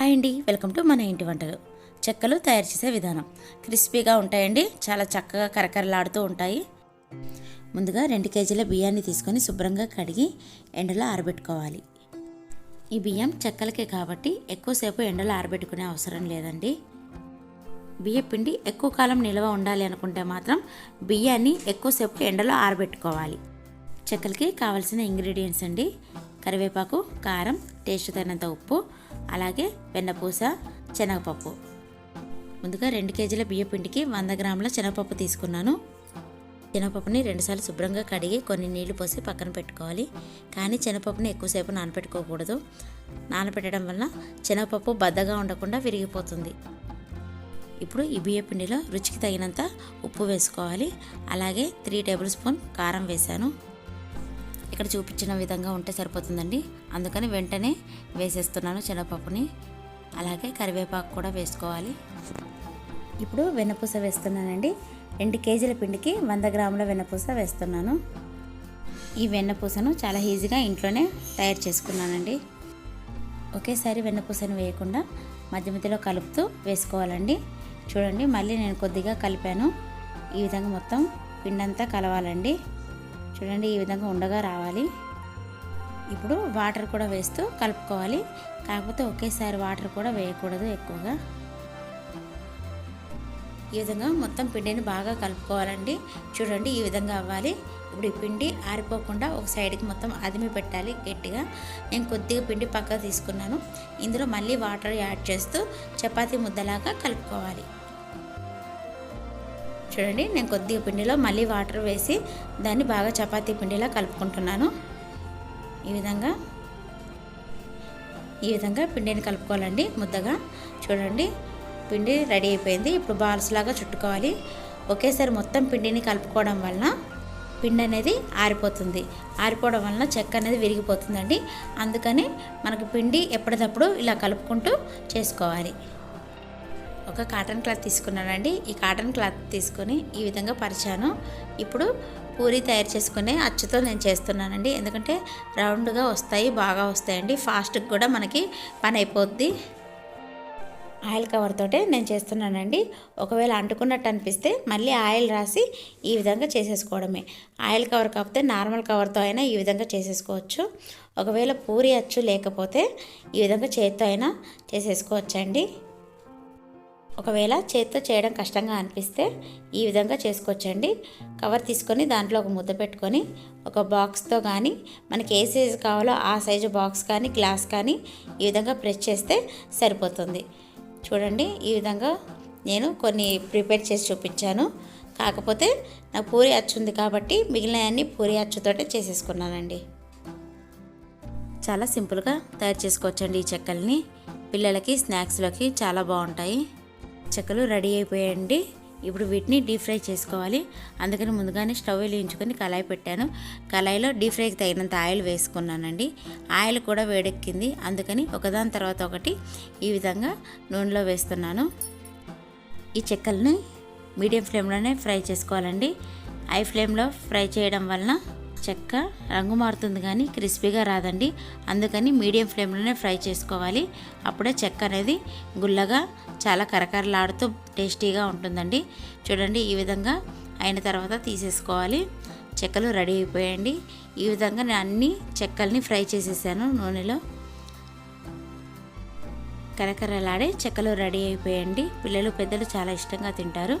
Hi అండి welcome to మన ఇంటి వంటలు. చెక్కలు తయారు చేసే విధానం. క్రిస్పీగా ఉంటాయండి చాలా చక్కగా కరకరలాడుతూ ఉంటాయి. ముందుగా రెండు కేజీల బియ్యాన్ని తీసుకొని శుభ్రంగా కడిగి ఎండలో ఆరబెట్టుకోవాలి. ఈ బియ్యం చెక్కలకే కాబట్టి ఎక్కువసేపు ఎండలో ఆరబెట్టుకునే అవసరం లేదండి. బియ్య పిండి ఎక్కువ కాలం నిల్వ ఉండాలి అనుకుంటే మాత్రం బియ్యాన్ని ఎక్కువసేపు ఎండలో ఆరబెట్టుకోవాలి. చెక్కలకి కావాల్సిన ఇంగ్రీడియంట్స్ అండి కరివేపాకు కారం టేస్ట్ తగినంత ఉప్పు అలాగే వెన్నపూస శనగపప్పు. ముందుగా రెండు కేజీల బియ్యపిండికి వంద గ్రాముల శనగపప్పు తీసుకున్నాను. శనగపప్పుని రెండుసార్లు శుభ్రంగా కడిగి కొన్ని నీళ్ళు పోసి పక్కన పెట్టుకోవాలి. కానీ శనగపప్పుని ఎక్కువసేపు నానబెట్టుకోకూడదు నానబెట్టడం వల్ల శనగపప్పు బద్దగా ఉండకుండా విరిగిపోతుంది. ఇప్పుడు ఈ బియ్యపిండిలో రుచికి తగినంత ఉప్పు వేసుకోవాలి. అలాగే త్రీ టేబుల్ స్పూన్ కారం వేశాను. ఇక్కడ చూపించిన విధంగా ఉంటే సరిపోతుందండి. అందుకని వెంటనే వేసేస్తున్నాను శనగపప్పుని. అలాగే కరివేపాకు కూడా వేసుకోవాలి. ఇప్పుడు వెన్నపూస వేస్తున్నానండి. రెండు కేజీల పిండికి వంద గ్రాముల వెన్నపూస వేస్తున్నాను. ఈ వెన్నపూసను చాలా ఈజీగా ఇంట్లోనే తయారు చేసుకున్నానండి. ఒకేసారి వెన్నపూసను వేయకుండా మధ్య మధ్యలో కలుపుతూ వేసుకోవాలండి. చూడండి మళ్ళీ నేను కొద్దిగా కలిపాను. ఈ విధంగా మొత్తం పిండంతా కలవాలండి. చూడండి ఈ విధంగా ఉండగా రావాలి. ఇప్పుడు వాటర్ కూడా వేస్తూ కలుపుకోవాలి. కాకపోతే ఒకేసారి వాటర్ కూడా వేయకూడదు ఎక్కువగా. ఈ విధంగా మొత్తం పిండిని బాగా కలుపుకోవాలండి. చూడండి ఈ విధంగా అవ్వాలి. ఇప్పుడు ఈ పిండి ఆరిపోకుండా ఒక సైడ్కి మొత్తం అదిమి పెట్టాలి గట్టిగా. నేను కొద్దిగా పిండి పక్క తీసుకున్నాను. ఇందులో మళ్ళీ వాటర్ యాడ్ చేస్తూ చపాతీ ముద్దలాగా కలుపుకోవాలి. చూడండి నేను కొద్దిగా పిండిలో మళ్ళీ వాటర్ వేసి దాన్ని బాగా చపాతీ పిండిలా కలుపుకుంటున్నాను. ఈ విధంగా ఈ విధంగా పిండిని కలుపుకోవాలండి ముద్దగా. చూడండి పిండి రెడీ అయిపోయింది. ఇప్పుడు బాల్స్ లాగా చుట్టుకోవాలి. ఒకేసారి మొత్తం పిండిని కలుపుకోవడం వలన పిండి అనేది ఆరిపోతుంది. ఆరిపోవడం వలన చెక్క అనేది విరిగిపోతుందండి. అందుకని మనకు పిండి ఎప్పటికప్పుడు ఇలా కలుపుకుంటూ చేసుకోవాలి. ఒక కాటన్ క్లాత్ తీసుకున్నానండి. ఈ కాటన్ క్లాత్ తీసుకొని ఈ విధంగా పరిచాను. ఇప్పుడు పూరి తయారు చేసుకునే అచ్చుతో నేను చేస్తున్నానండి. ఎందుకంటే రౌండ్గా వస్తాయి బాగా వస్తాయండి. ఫాస్ట్గా కూడా మనకి పని అయిపోద్ది. ఆయిల్ కవర్ తోటే నేను చేస్తున్నానండి. ఒకవేళ అంటుకున్నట్టు అనిపిస్తే మళ్ళీ ఆయిల్ రాసి ఈ విధంగా చేసేసుకోవడమే. ఆయిల్ కవర్ కాకపోతే నార్మల్ కవర్తో అయినా ఈ విధంగా చేసేసుకోవచ్చు. ఒకవేళ పూరి అచ్చు లేకపోతే ఈ విధంగా చేత్తో అయినా చేసేసుకోవచ్చండి. ఒకవేళ చేత్తో చేయడం కష్టంగా అనిపిస్తే ఈ విధంగా చేసుకోవచ్చండి. కవర్ తీసుకొని దాంట్లో ఒక ముద్ద పెట్టుకొని ఒక బాక్స్తో కానీ మనకి ఏ సైజు కావాలో ఆ సైజు బాక్స్ కానీ గ్లాస్ కానీ ఈ విధంగా ప్రెస్ చేస్తే సరిపోతుంది. చూడండి ఈ విధంగా నేను కొన్ని ప్రిపేర్ చేసి చూపించాను. కాకపోతే నా పూరి అచ్చు ఉంది కాబట్టి మిగిలినవన్నీ పూరి అచ్చుతోటే చేసేసుకున్నానండి. చాలా సింపుల్గా తయారు చేసుకోవచ్చండి ఈ చెక్కల్ని. పిల్లలకి స్నాక్స్లోకి చాలా బాగుంటాయి. చెక్కలు రెడీ అయిపోయాయండి. ఇప్పుడు వీటిని డీప్ ఫ్రై చేసుకోవాలి. అందుకని ముందుగానే స్టవ్ వెలిగించుకొని కళాయి పెట్టాను. కళాయిలో డీప్ ఫ్రైకి తగినంత ఆయిల్ వేసుకున్నానండి. ఆయిల్ కూడా వేడెక్కింది. అందుకని ఒకదాని తర్వాత ఒకటి ఈ విధంగా నూనెలో వేస్తున్నాను. ఈ చెక్కల్ని మీడియం ఫ్లేమ్లోనే ఫ్రై చేసుకోవాలండి. హై ఫ్లేమ్లో ఫ్రై చేయడం వలన చెక్క రంగు మారుతుంది కానీ క్రిస్పీగా రాదండి. అందుకని మీడియం ఫ్లేమ్లోనే ఫ్రై చేసుకోవాలి. అప్పుడే చెక్క అనేది గుల్లగా చాలా కరకరలాడుతూ టేస్టీగా ఉంటుందండి. చూడండి ఈ విధంగా అయిన తర్వాత తీసేసుకోవాలి. చెక్కలు రెడీ అయిపోయాయండి. ఈ విధంగా నేను అన్ని చెక్కల్ని ఫ్రై చేసేసాను నూనెలో. కరకరలాడే చెక్కలు రెడీ అయిపోయాయండి. పిల్లలు పెద్దలు చాలా ఇష్టంగా తింటారు.